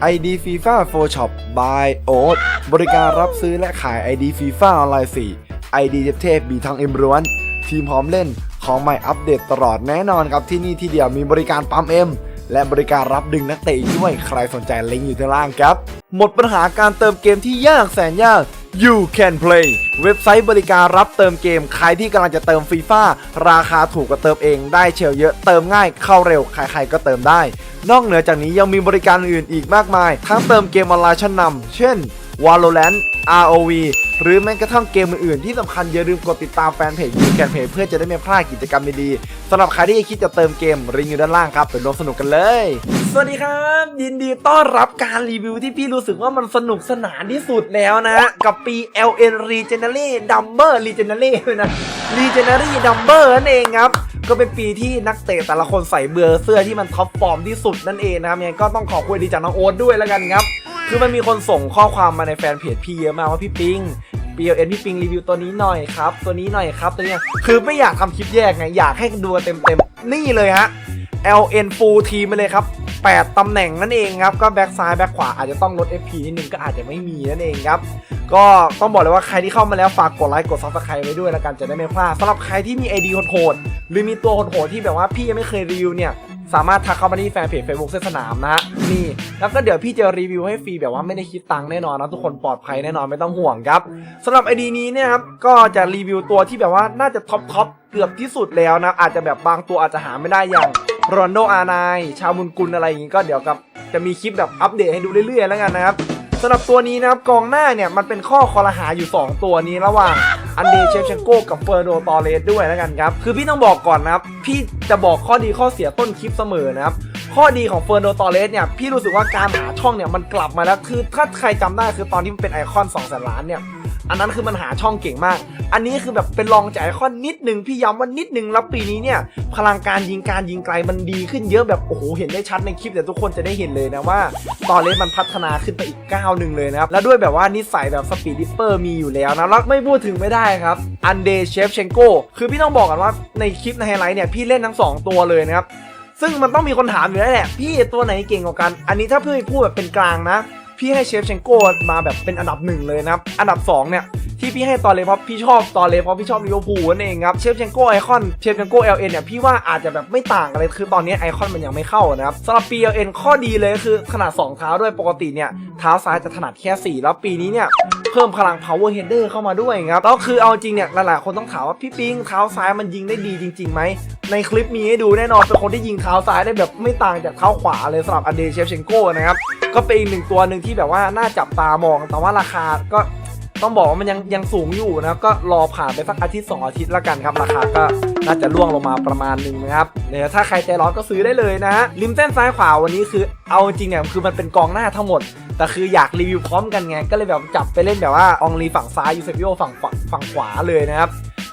ID FIFA for Shop by Oat บริการรับซื้อและขาย ID FIFA ออนไลน์ 4 ID เทพมีทั้งเอ็มร้วน ทีมพร้อมเล่นของใหม่อัปเดตตลอดแน่นอนครับที่นี่ที่เดียวมีบริการปั๊มเอ็มและบริการรับดึงนักเตะด้วยใครสนใจลิงก์อยู่ด้านล่างครับ หมดปัญหาการเติมเกมที่ยากแสนยาก You can play เว็บไซต์บริการรับเติมเกม ใครที่กำลังจะเติมฟีฟ่าราคาถูกกว่าเติมเองได้เชลเยอะเติมง่ายเข้าเร็วใครๆก็เติมได้ นอกเหนือจากนี้ยังมีบริการอื่นอีกมากมาย ทั้งเติมเกมออนไลน์ชั้นนำเช่น Valorant ROV หรือแม้กระทั่งเกมอื่นๆที่สำคัญอย่าลืมกดติดตามแฟนเพจยูแกนเพจเพื่อจะได้ไม่พลาดกิจกรรมดีๆสำหรับใครที่คิดจะเติมเกมริงอยู่ด้านล่างครับไปร่วมสนุกกันเลย สวัสดีครับ ยินดีต้อนรับการรีวิวที่พี่รู้สึกว่ามันสนุกสนานที่สุดแล้วนะ กับปี LN Regenerate Dumber Regenerate นะ Regenerate Dumber นั่นเองครับก็เป็นปีที่นักเตะแต่ละคนใส่เบอร์เสื้อที่มันท็อปฟอร์มที่สุดนั่นเองนะครับยังไงก็ต้องขอบคุณดีจากน้องโอ๊ตด้วยแล้วกันครับ คือมันมีคนส่งข้อความมาในแฟนเพจพี่เยอะมากว่าพี่ปิง PLN พี่ปิงรีวิวตัวนี้หน่อยครับ ตัวนี้หน่อยครับตัวเนี้ยคือไม่อยากทำคลิปแยกไงอยากให้ดูเต็มเต็มๆนี่เลยฮะ LN full team ไปเลยครับ 8 ตำแหน่งนั่นเองครับ ก็แบ็กซ้ายแบ็กขวาอาจจะต้องลด FP นิดนึงก็อาจจะไม่มีนั่นเองครับ ก็ต้องบอกเลยว่าใครที่เข้ามาแล้วฝากกดไลค์กดซับสไครต์ไว้ด้วยแล้วกันจะได้ไม่พลาดสำหรับใครที่มี ID โหดๆหรือมีตัวโหดๆที่แบบว่าพี่ยังไม่เคยรีวิวเนี่ย สามารถทักเข้ามาที่แฟนเพจ Facebook เส้นสนามนะฮะนี่แล้วก็เดี๋ยวพี่จะรีวิวให้ฟรีแบบว่าไม่ได้คิดตังค์แน่นอนนะทุกคนปลอดภัยแน่นอนไม่ต้องห่วงครับสำหรับไอดีนี้เนี่ยครับก็จะรีวิวตัวที่แบบว่าน่าจะท็อปท็อปเกือบที่สุดแล้วนะอาจจะแบบบางตัวอาจจะหาไม่ได้อย่างโรนโดอาไนชาวมุนกุลอะไรอย่างงี้ก็เดี๋ยวกับจะมีคลิปแบบอัปเดตให้ดูเรื่อยๆแล้วกันนะครับ สำหรับตัวนี้นะครับกองหน้าเนี่ยมันเป็นข้อคอรหาอยู่ 2 ตัวนี้ระหว่างอันเดเชฟเชนโกกับเฟอร์โดตอเรสด้วยแล้วกันครับ คือพี่ต้องบอกก่อนนะครับ พี่จะบอกข้อดีข้อเสียต้นคลิปเสมอนะครับ ข้อดีของเฟอร์โดตอเรสเนี่ย พี่รู้สึกว่าการหาช่องเนี่ยมันกลับมาแล้ว คือถ้าใครจำได้คือตอนที่มันเป็นไอคอน2แสนล้านเนี่ย อันนั้นคือมันหาช่องเก่งมาก อันนี้คือแบบเป็นรองจากไอคอนนิดนึงพี่ย้ำว่านิดนึงแล้วปีนี้เนี่ย พลังการยิงการยิงไกลมันดีขึ้นเยอะแบบโอ้โหเห็นได้ชัดในคลิปแต่ทุกคนจะได้เห็นเลยนะว่าตอนเลสมันพัฒนาขึ้นไปอีกก้าวหนึ่งเลยนะครับ แล้วด้วยแบบว่านิสัยแบบสปีดดิปเปอร์มีอยู่แล้วนะแล้วไม่พูดถึงไม่ได้ครับอันเดเชฟเชนโกคือพี่ต้องบอกกันว่าในคลิปในไฮไลท์เนี่ยพี่เล่นทั้งสองตัวเลยนะครับซึ่งมันต้องมีคนถามอยู่แล้วแหละพี่ตัวไหนเก่งกว่ากัน อันนี้ถ้าเพื่อนพูดแบบเป็นกลางนะ พี่ให้เชฟเชนโก้มาแบบเป็นอันดับหนึ่งเลยนะครับ อันดับสองเนี่ย ที่พี่ให้ตอนเลยเพราะพี่ชอบตอนเลยเพราะพี่ชอบลิเวอร์พูลนั่นเองครับเชฟเชนโก้ไอคอนเชฟเชนโก้เอลเอ็นเนี่ยพี่ว่าอาจจะแบบไม่ต่างกันเลยคือตอนนี้ไอคอนมันยังไม่เข้านะครับสำหรับปีเอลเอ็นข้อดีเลยคือขนาด 2 เท้าด้วยปกติเนี่ยเท้าซ้ายจะถนัดแค่ 4 แล้วปีนี้เนี่ยเพิ่มพลัง power header เข้ามาด้วยครับแล้วคือเอาจริงเนี่ยหลายๆคนต้องถามว่าพี่ปิงเท้าซ้ายมันยิงได้ดีจริงๆไหมในคลิปมีให้ดูแน่นอนเป็นคนที่ยิงเท้าซ้ายได้แบบไม่ต่างจากเท้าขวาเลยสำหรับอเดเชฟเชนโกนะครับ ก็เป็นอีกหนึ่งตัวหนึ่งที่แบบว่าน่าจับตามอง แต่ว่าราคาก็ต้องบอกว่ามันยังยังสูงอยู่นะก็รอผ่านไปสักอาทิตย์ 2 อาทิตย์ละกันครับ ราคาก็น่าจะล่วงลงมาประมาณหนึ่งนะครับเนี่ยถ้าใครใจร้อนก็ซื้อได้เลยนะริมเส้นซ้ายขวาวันนี้คือเอาจริงเนี่ยคือมันเป็นกองหน้าทั้งหมด แต่คืออยากรีวิวพร้อมกันไงก็เลยแบบจับไปเล่นแบบว่าองลีฝั่งซ้ายยูเซฟิโอฝั่งฝั่งฝั่งขวาเลยนะครับ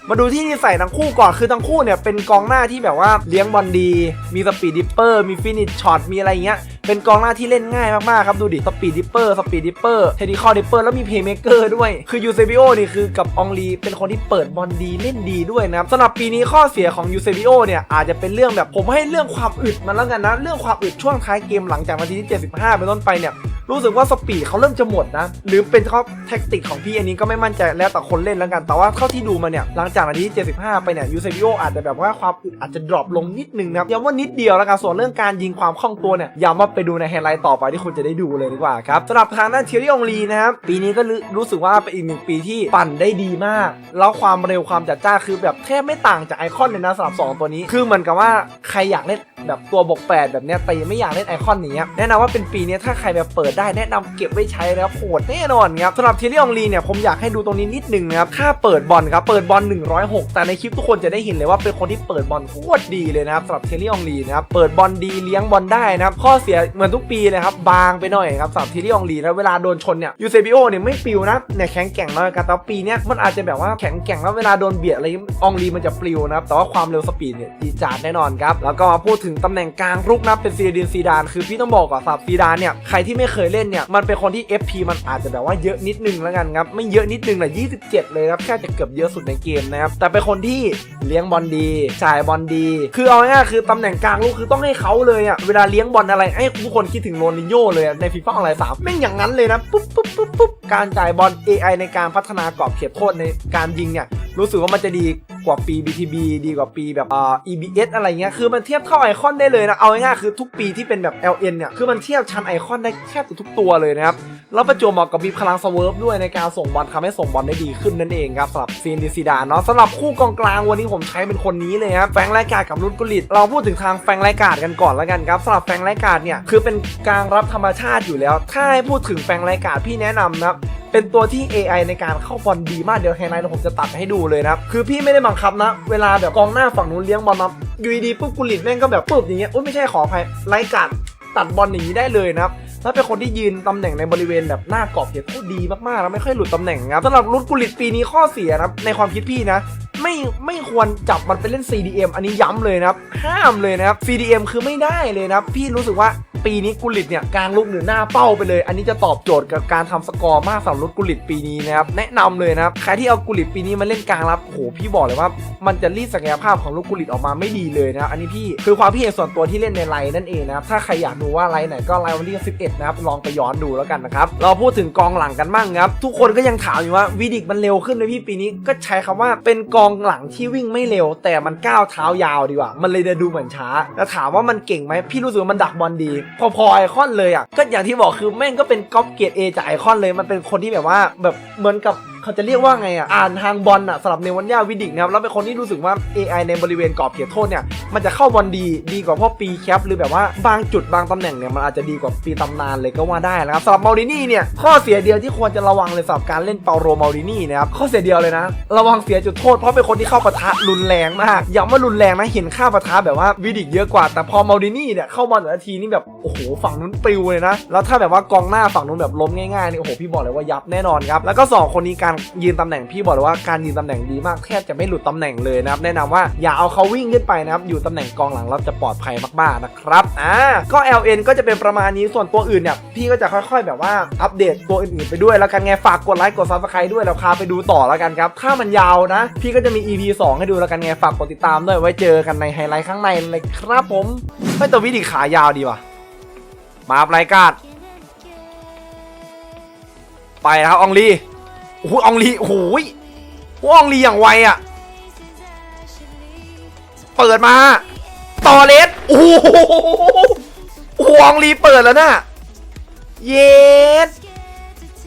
มาดูที่นิสัยทั้งคู่ก่อนคือทั้งคู่เนี่ยเป็นกองหน้าที่แบบว่าเลี้ยงบอลดี มีสปีดดิปเปอร์มีฟินิชช็อตมีอะไรเงี้ย เป็นกองหน้าที่เล่นง่ายมากๆครับดูดิสปีดดิปเปอร์สปีดดิปเปอร์เทดิคอดิปเปอร์แล้วมีเพย์เมเกอร์ด้วย คือยูเซบิโอนี่คือกับองลีเป็นคนที่เปิดบอลดีเล่นดีด้วยนะครับสำหรับปีนี้ข้อเสียของยูเซบิโอเนี่ยอาจจะเป็นเรื่องแบบผมให้เรื่องความอึดมันแล้วกันนะเรื่องความอึดช่วงท้ายเกมหลังจากนาทีที่ 75 เป็นต้นไปเนี่ยรู้สึกว่าสปีดเขาเริ่มจะหมดนะ หรือเป็นเพราะแท็กติกของพี่อันนี้ก็ไม่มั่นใจแล้วแต่คนเล่นแล้วกัน แต่ว่าเท่าที่ดูมาเนี่ย หลังจากนาทีที่75 ไปเนี่ยยูเซบิโออาจจะแบบว่าความอึดอาจจะดรอปลงนิดนึงนะย้ำว่านิดเดียวแล้วกันส่วนเรื่องการยิงความคล่องตัวเนี่ยย้ำว่าไปดูในไฮไลท์ต่อไปที่คุณจะได้ดูเลยดีกว่าครับสำหรับทางด้านเทียรี่องลีนะครับปีนี้ก็รู้สึกว่าเป็นอีกหนึ่งปีที่ปั่นได้ดีมาก แล้วความเร็วความจัดจ้าคือแบบแทบไม่ต่างจากไอคอนเลยนะสำหรับสองตัวนี้ คือเหมือนกับว่าใครอยากเล่นแบบตัวบกแปดแบบเนี้ยแต่ยังไม่อยากเล่นไอคอนนี้แนะนำว่าเป็นปีนี้ถ้าใครแบบเปิดได้แนะนำเก็บไว้ใช้แล้วโหดแน่นอนครับสำหรับเทียรี่องลีเนี่ยผมอยากให้ดูตรงนี้นิดนึงนะครับค่าเปิดบอลครับเปิดบอล106 แต่ในคลิปทุกคนจะได้เห็นเลยว่าเป็นคนที่เปิดบอลโคตรดีเลยนะครับสำหรับเทยรี่องลีนะครับเปิดบอลดีเลี้ยงบอลได้นะครับข้อเสียเหมือนทุกปีเลยครับ บางไปหน่อยครับสำหรับทยรี่องลีแล้วเวลาโดนชนเนี่ยยูเซบิโอเนี่ยไม่ปิวนะเนี่ยแข็งแกร่งน้อยกันแต่ปีเนี้ยมันอาจจะแบบว่าแข็งแกร่งแล้วเวลาโดนเบียดอะไรอองลีมันจะปลิวนะครับแต่ว่าความเร็วสปีดเนี่ยดีจัดแน่นอนครับแล้วก็พูดถึงตำแหน่งกลางรุกนะเป็นซีดินซีดานคือพี่ต้องบอกก่อนสำหรับซีดานเนี่ยใครที่ไม่เคยเล่นเนี่ยมันเป็นคนที่ FP มันอาจจะแบบว่าเยอะนิดนึงแล้วกันครับไม่เยอะนิดนึงแหละ27 เลยครับแค่จะเกือบเยอะสุดในเกมนะครับแต่เป็นคนที่เลี้ยงบอลดีจ่ายบอลดี คือเอาง่ายๆคือตำแหน่งกลางลูกคือต้องให้เขาเลยอะเวลาเลี้ยงบอลอะไรให้ทุกคนคิดถึงโรนิโญ่เลยในฟีฟ่าออนไลน์สามแม่งอย่างนั้นเลยนะปุ๊บปุ๊บปุ๊บปุ๊บการจ่ายบอล AI ในการพัฒนากรอบเขตโทษในการยิงเนี่ยรู้สึกว่ามันจะดีกว่าปี BTB ดีกว่าปีแบบอ่า EBS อะไรเงี้ย คือมันเทียบเท่าไอคอนได้เลยนะ เอาง่ายๆคือทุกปีที่เป็นแบบ LN เนี่ย คือมันเทียบชั้นไอคอนได้แทบจะทุกตัวเลยนะครับ แล้วประจวบเหมาะกับมีพลังสเวิร์ฟด้วยในการส่งบอลทำให้ส่งบอลได้ดีขึ้นนั่นเองครับสำหรับซีนดิซิดานเนาะสำหรับคู่กองกลางวันนี้ผมใช้เป็นคนนี้เลยครับแฟงไรกาดกับรุดกุลิตเราพูดถึงทางแฟงไรกาดกันก่อนแล้วกันครับสำหรับแฟงไรกาดเนี่ยคือเป็นกลางรับธรรมชาติอยู่แล้ว ถ้าให้พูดถึงแฟงไรกาดพี่แนะนำนะครับเป็นตัวที่ AI ในการเข้าบอลดีมากเดี๋ยวไฮไลท์เดี๋ยวผมจะตัดให้ดูเลยนะครับคือพี่ไม่ได้บังคับนะ เวลาแบบกองหน้าฝั่งนู้นเลี้ยงบอลมาอยู่ดีปุ๊บกุลิตแม่งก็แบบปุ๊บอย่างเงี้ยอุ้ยไม่ใช่ขออภัยไล่กัดตัดบอลอย่างนี้ได้เลยนะครับ ถ้าเป็นคนที่ยืนตำแหน่งในบริเวณแบบหน้ากรอบเขตโคตรดีมากๆแล้วไม่ค่อยหลุดตำแหน่งครับสำหรับรุดกุลิตปีนี้ข้อเสียนะในความคิดพี่นะไม่ไม่ควรจับมันไปเล่น CDM อันนี้ย้ำเลยนะครับ ห้ามเลยนะครับ CDM คือไม่ได้เลยนะครับ พี่รู้สึกว่า ปีนี้กุลิตเนี่ยกลางลูกหรือหน้าเป้าไปเลย อันนี้จะตอบโจทย์กับการทำสกอร์มากสำหรับกุลิตปีนี้นะครับแนะนำเลยนะครับใครที่เอากุลิตปีนี้มาเล่นกลางรับโหพี่บอกเลยว่า มันจะรีดศักยภาพของลูกกุลิตออกมาไม่ดีเลยนะครับอันนี้พี่คือความพี่เห็นส่วนตัวที่เล่นในไลน์นั่นเองนะครับถ้าใครอยากดูว่าไลน์ไหนก็ไลน์วันที่11นะครับลองไปย้อนดูแล้วกันนะครับเราพูดถึงกองหลังกันบ้างครับทุกคนก็ยังถามอยู่ว่าวิดิกมันเร็วขึ้นไหมพี่ปีนี้ก็ใช้คำว่าเป็นกองหลังที่วิ่งไม่เร็ว แต่มันก้าวเท้ายาวดีกว่า มันเลยดูเหมือนช้าแล้วถามว่ามันเก่งไหมพี่รู้สึกว่ามันดักบอลดีพอๆไอคอนเลยอะก็อย่างที่บอกคือแม่งก็เป็นก๊อปเกียรดเอจากไอคอนเลยมันเป็นคนที่แบบว่าแบบเหมือนกับ เขาจะเรียกว่าไงอะอ่านทางบอลอะสำหรับเนวันยาวิดิกนะครับแล้วเป็นคนที่รู้สึกว่า AI ในบริเวณกรอบเขตโทษเนี่ยมันจะเข้าบอลดีดีกว่าพวกปีแคปหรือแบบว่าบางจุดบางตำแหน่งเนี่ยมันอาจจะดีกว่าปีตำนานเลยก็ว่าได้นะครับสำหรับมารินี่เนี่ยข้อเสียเดียวที่ควรจะระวังเลยสำหรับการเล่นเปาโรมารินี่นะครับข้อเสียเดียวเลยนะ ระวังเสียจุดโทษเพราะเป็นคนที่เข้าปะทะรุนแรงมากย้ำว่ารุนแรงนะเห็นค่าปะทะแบบว่าวิดิกเยอะกว่าแต่พอมารินี่เนี่ยเข้าบอลแต่ละทีนี่แบบโอ้โหฝั่งนู้นปลิวเลยนะแล้วถ้าแบบว่ากองหน้าฝั่งนู้นแบบล้มง่ายๆนี่โอ้โหพี่บอกเลยว่ายับแน่นอนครับแล้วก็สองคนนี้การยืนตำแหน่งพี่บอกเลยว่าการยืนตำแหน่งดีมากแทบจะไม่หลุดตำแหน่งเลยนะครับแนะนำว่าอย่าเอาเขาวิ่งขึ้นไปนะครับอยู่ตำแหน่งกองหลังเราจะปลอดภัยมากๆนะครับอ่าก็ LN ก็จะเป็นประมาณนี้ส่วนตัวอื่นเนี่ยพี่ก็จะค่อยๆ แบบว่าอัปเดตตัวอื่นๆไปด้วยแล้วกันไงฝากกดไลค์กด subscribe ด้วยแล้วพาไปดูต่อแล้วกันครับถ้ามันยาวนะ พี่ก็จะมี EP 2 ให้ดูแล้วกันไงฝากกดติดตามด้วยไว้เจอกันในไฮไลท์ข้างในเลยครับผมไม่ตัววิดีขายาวดีว่ะมาครับรายการไปนะครับอองลี โอ้โหอองลีโอ้โหยโอ้อองลีอย่างไวอะ เปิดมา ต่อเลสโอ้โหโอ้อองลีเปิดแล้วน่ะ เยส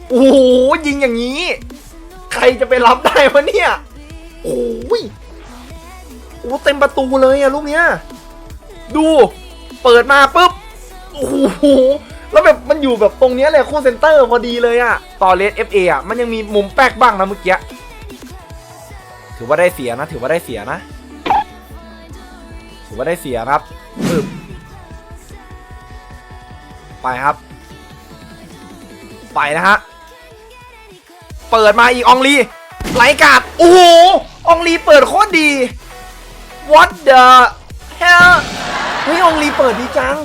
โอ้โหยิงอย่างนี้ ใครจะไปรับได้วะเนี่ยโอ้ยโอ้เต็มประตูเลยอะลูกเนี้ย ดู เปิดมาปุ๊บ โอ้โห แล้วแบบมันอยู่แบบตรงเนี้ยเลยคู่เซนเตอร์พอดีเลยอะต่อเลส FA ออะมันยังมีมุมแป๊กบ้างนะเมื่อกี้ถือว่าได้เสียนะ ถือว่าได้เสียนะ ถือว่าได้เสียนะครับปึ๊บไปครับ ไปนะฮะ เปิดมาอีกองลีไหลกาดโอ้โหองลีเปิดโคตรดี what the hell เฮ้ยองลีเปิดดีจัง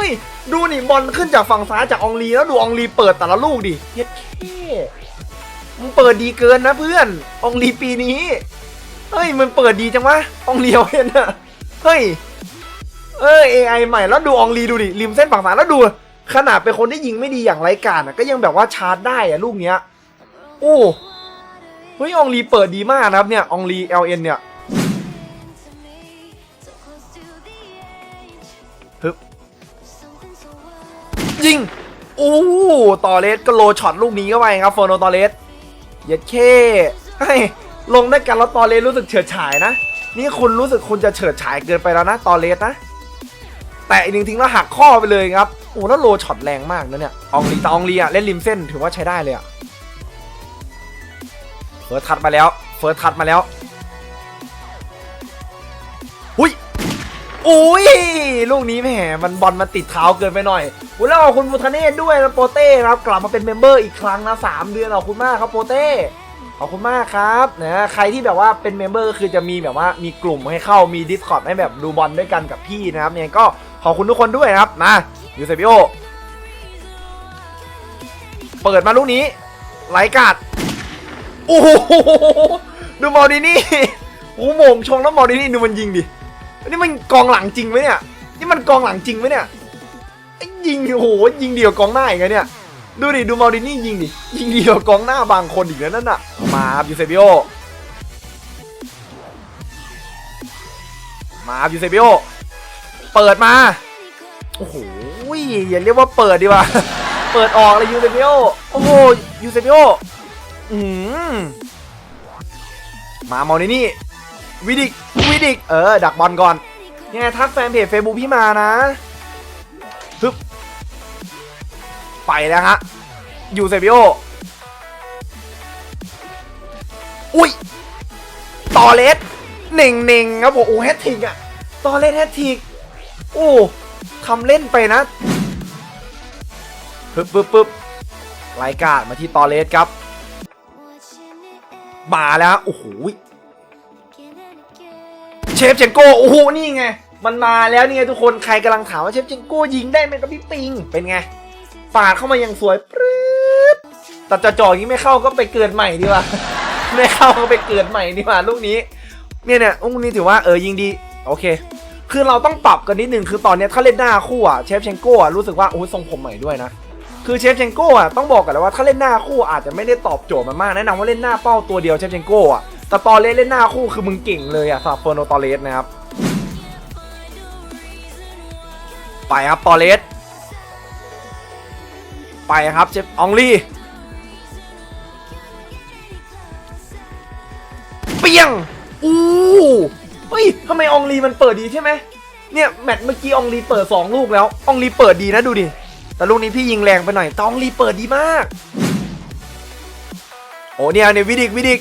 ฮ้ย ดูนี่บอลขึ้นจากฝั่งซ้ายจากองลีแล้วดูองลีเปิดแต่ละลูกดิเฮ็ดเท่มึงเปิดดีเกินนะเพื่อนองลีปีนี้เฮ้ยมันเปิดดีจังวะองลีเอาเห็นอะเฮ้ยเออ AI ใหม่แล้วดูองลีดูดิริมเส้นฝั่งซ้ายแล้วดู ขนาดเป็นคนที่ยิงไม่ดีอย่างไรการอะก็ยังแบบว่าชาร์จได้อะลูกเนี้ยโอ้เฮ้ยองลีเปิดดีมากนะครับเนี่ยองลี LN เนี่ย ยิง โอ้ตอเลสก็โลช็อตลูกนี้เข้าไปครับโฟโนตอเลสเย็ดเคให้ลงได้กันแล้วตอเลสรู้สึกเฉิดฉายนะ นี่คุณรู้สึกคุณจะเฉิดฉายเกินไปแล้วนะตอเลสนะ แต่อีกหนึ่งทิ้งแล้วหักข้อไปเลยครับ โอ้แล้วโลช็อตแรงมากนะเนี่ยอองลีตอองลีอะเล่นริมเส้นถือว่าใช้ได้เลยอะเฟิร์สทัดมาแล้ว เฟิร์สทัดมาแล้ว อุ้ยลูกนี้แหมมันบอลมันติดเท้าเกินไปหน่อยอุ้ยแล้วขอบคุณฟูทาเนสด้วยนะโปเต้ครับกลับมาเป็นเมมเบอร์อีกครั้งนะสามเดือนขอบคุณมากครับโปเต้ขอบคุณมากครับนะใครที่แบบว่าเป็นเมมเบอร์ก็คือจะมีแบบว่ามีกลุ่มให้เข้ามี Discord ให้แบบดูบอลด้วยกันกับพี่นะครับเนี่ยก็ขอบคุณทุกคนด้วยครับมายูเซบิโอเปิดมาลูกนี้ไหลกาดโอ้โหดูมอลดินี่โอ้โหมงชงแล้วมอลดินี่ดูมันยิงดิ นี่มันกองหลังจริงไหมเนี่ย นี่มันกองหลังจริงไหมเนี่ย ยิงโอ้โหยิงเดียวกองหน้าอีกแล้วเนี่ย ดูดิ ดูมอลดินี่ยิงดิ ยิงเดียวกองหน้าบางคนอีกแล้วนั่นน่ะ มาครับยูเซบิโอ มาครับยูเซบิโอ เปิดมา โอ้โห อย่าเรียกว่าเปิดดีกว่า เปิดออกเลยยูเซบิโอ โอ้โห ยูเซบิโอ อืมมามอลดินี่ วิดิก วิดิกเออ ดักบอลก่อนยังไงทักแฟนเพจเฟซบุ๊กพี่มานะฮึบไปแล้วฮะ อยู่เซบิโอ อุ้ย ต่อเลสเน่งเน่งครับผมโอ้แฮตทิกอะต่อเลสแฮตทิก โอ้ทำเล่นไปนะปึ๊บปึ๊บปึ๊บรายการมาที่ตอเลสครับ มาแล้ว โอ้โห เชฟเจนโก้โอ้โหนี่ไงมันมาแล้วนี่ไงทุกคนใครกำลังถามว่าเชฟเจนโก้ยิงได้ไหมกับพี่ปิงเป็นไงปาดเข้ามาอย่างสวยปรึ๊ดแต่จะจ่ออย่างนี้ไม่เข้าก็ไปเกิดใหม่ดีกว่าไม่เข้าก็ไปเกิดใหม่ดีกว่าลูกนี้เนี่ยเนี่ยลูกนี้ถือว่าเออยิงดีโอเค คือเราต้องปรับกันนิดนึงคือตอนนี้ถ้าเล่นหน้าคู่อะเชฟเชนโก้อะรู้สึกว่าโอ้ยทรงผมใหม่ด้วยนะคือเชฟเชนโก้อะต้องบอกกันเลยว่าถ้าเล่นหน้าคู่อาจจะไม่ได้ตอบโจทย์มันมากแนะนำว่าเล่นหน้าเป้าตัวเดียวเชฟเชนโก้อะ แต่ตอเล่นเล่นหน้าคู่คือมึงเก่งเลยอะสำหรับเฟอร์โนตอเลสนะครับ ไปครับตอเลสไปครับเชฟอองลี่เปียงอู้เฮ้ยทำไมอองลีมันเปิดดีใช่ไหมเนี่ยแมตช์เมื่อกี้อองลีเปิด 2 ลูกแล้วอองลีเปิดดีนะดูดิแต่ลูกนี้พี่ยิงแรงไปหน่อยตอองลีเปิดดีมาก โอ้เนี่ยเนี่ยวิดิกวิดิก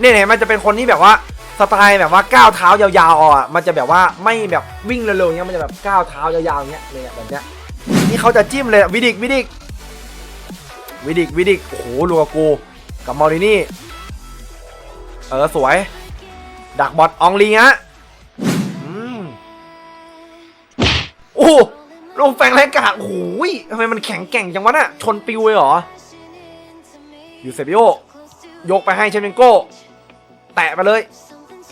เนี่ยเนี่ยมันจะเป็นคนที่แบบว่าสไตล์แบบว่าก้าวเท้ายาวๆอะมันจะแบบว่าไม่แบบวิ่งเร็วๆเงี้ยมันจะแบบก้าวเท้ายาวๆเงี้ยเนี่ยแบบเนี้ยนี่เขาจะจิ้มเลยวิดิกวิดิกวิดิกวิดิกโอ้โหลูกากูกับมอรินี่เออสวย ดักบอลอองลีฮะอืมโอ้ลงแฟงแรงกาดโอ้ยทำไมมันแข็งแกร่งจังวะน่ะชนปิวเลยเหรอ อยู่เซบิโอยกไปให้เชมเปนโก้ แตะไปเลย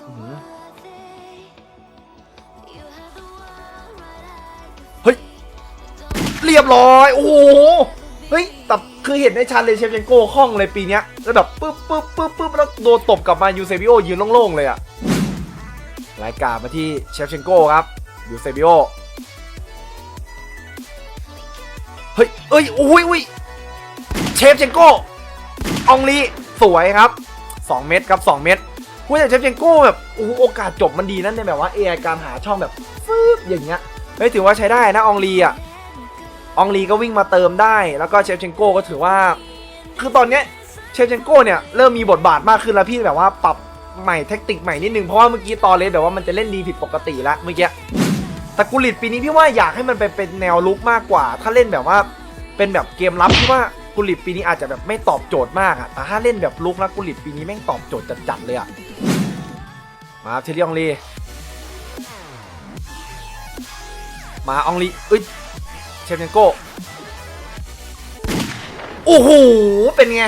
อื้อหือเฮ้ย เรียบร้อย โอ้โห เฮ้ยแต่คือเห็นได้ชัดเลยเชฟเชนโก้คล่องเลยปีเนี้ยแล้วแบบปึ๊บปึ๊บปึ๊บปึ๊บแล้วโดนตบกลับมายูเซบิโอยืนโล่งๆเลยอะรายการมาที่เชฟเชนโก้ครับยูเซบิโอเฮ้ยเอ้ยโอ้ยอุ้ยเชฟเชนโก้อองลีสวยครับ 2 เม็ดครับ 2 เม็ด พูดแต่เชฟเชนโก้แบบโอ้โหโอกาสจบมันดีนั่นในแบบว่าเอไอการหาช่องแบบฟึบอย่างเงี้ยเฮ้ยถือว่าใช้ได้นะอองลีอะอองลีก็วิ่งมาเติมได้ แล้วก็เชฟเชนโก้ก็ถือว่า คือตอนเนี้ยเชฟเชนโก้เนี่ยเริ่มมีบทบาทมากขึ้นแล้วพี่แบบว่าปรับใหม่เทคนิคใหม่นิดนึงเพราะว่าเมื่อกี้ตอนเลสแบบว่ามันจะเล่นดีผิดปกติแล้วเมื่อกี้แต่กุลิตปีนี้พี่ว่าอยากให้มันไปเป็นแนวลุกมากกว่า ถ้าเล่นแบบว่าเป็นแบบเกมรับพี่ว่ากุลิตปีนี้อาจจะแบบไม่ตอบโจทย์มากอะแต่ถ้าเล่นแบบลุกแล้วกุลิตปีนี้แม่งตอบโจทย์จัดๆเลยอะ มาเทเรียองลีมาอองลีเอ้ยเชฟเชนโก้โอ้โหเป็นไง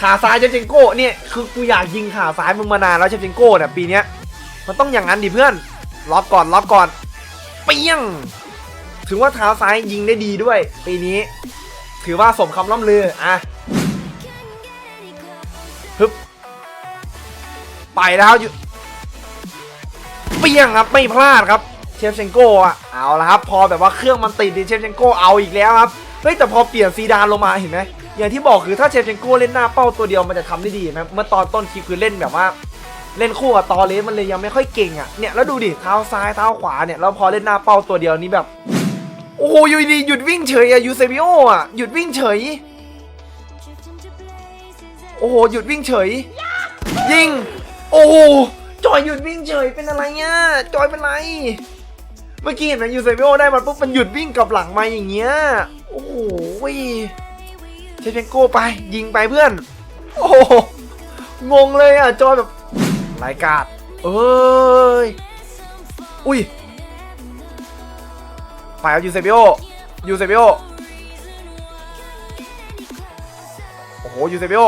ขาซ้ายเชฟเชนโก้เนี่ยคือกูอยากยิงขาซ้ายมึงมานานแล้วเชฟเชนโก้เนี่ยปีเนี้ยมันต้องอย่างนั้นดิเพื่อนล็อกก่อนล็อกก่อนเปี้ยง ถึงว่าเท้าซ้ายยิงได้ดีด้วย ปีนี้ ถือว่าสมคำล่ำลืออะฮึบไปแล้วอยู่ เปี้ยงครับไม่พลาดครับเชฟเชนโก้อะเอาละครับ พอแบบว่าเครื่องมันติดดิเชฟเชนโก้เอาอีกแล้วครับเฮ้ยแต่พอเปลี่ยนซีดานลงมาเห็นไหมอย่างที่บอกคือถ้าเชฟเชนโก้เล่นหน้าเป้าตัวเดียวมันจะทำได้ดีไหมเมื่อตอนต้นคลิปคือเล่นแบบว่า เล่นคู่กับตอเลสมันเลยยังไม่ค่อยเก่งอะเนี่ยแล้วดูดิเท้าซ้ายเท้าขวาเนี่ยแล้วพอเล่นหน้าเป้าตัวเดียวนี้แบบ โอ้โหยูดีหยุดวิ่งเฉยอะยูเซบิโออะหยุดวิ่งเฉย โอ้โหหยุดวิ่งเฉย ยิง โอ้ จอยหยุดวิ่งเฉยเป็นอะไรเนี่ยจอยเป็นไร เมื่อกี้เห็นไหมยูเซบิโอได้มันปุ๊บมันหยุดวิ่งกลับหลังมาอย่างเงี้ย โอ้โหเชฟเชนโก้ไป ยิงไปเพื่อน โอ้โหงงเลยอะจอยแบบรายการเอ้ย อุ้ยไปเอายูเซบิโอยูเซบิโอโหยูเซเบโอ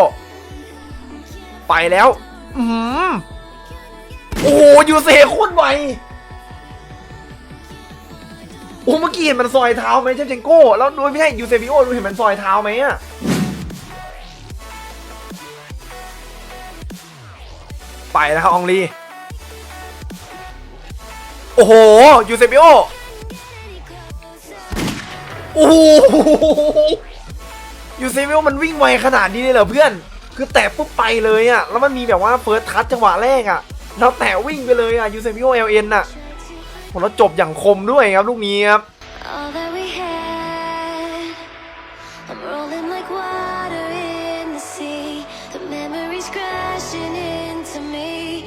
ไปแล้ว อือหือ โอ้โหยูเซโคตรไวโอ้เมื่อกี้เห็นมันซอยเท้าไหมเชฟเชงโก้แล้วดูไม่ใช่ยูเซบิโอดูเห็นมันซอยเท้าไหมอะไปแล้วครับอองลีโอ้โหยูเซบิโอโอ้โหยูเซบิโอมันวิ่งไวขนาดนี้เลยเหรอเพื่อน คือแตะปุ๊บไปเลยอะแล้วมันมีแบบว่าเฟิร์สทัชจังหวะแรกอะ แล้วแตะวิ่งไปเลยอะยูเซมิโอเอลเอ็นอะผมแล้วจบอย่างคมด้วยครับลูกนี้ครับ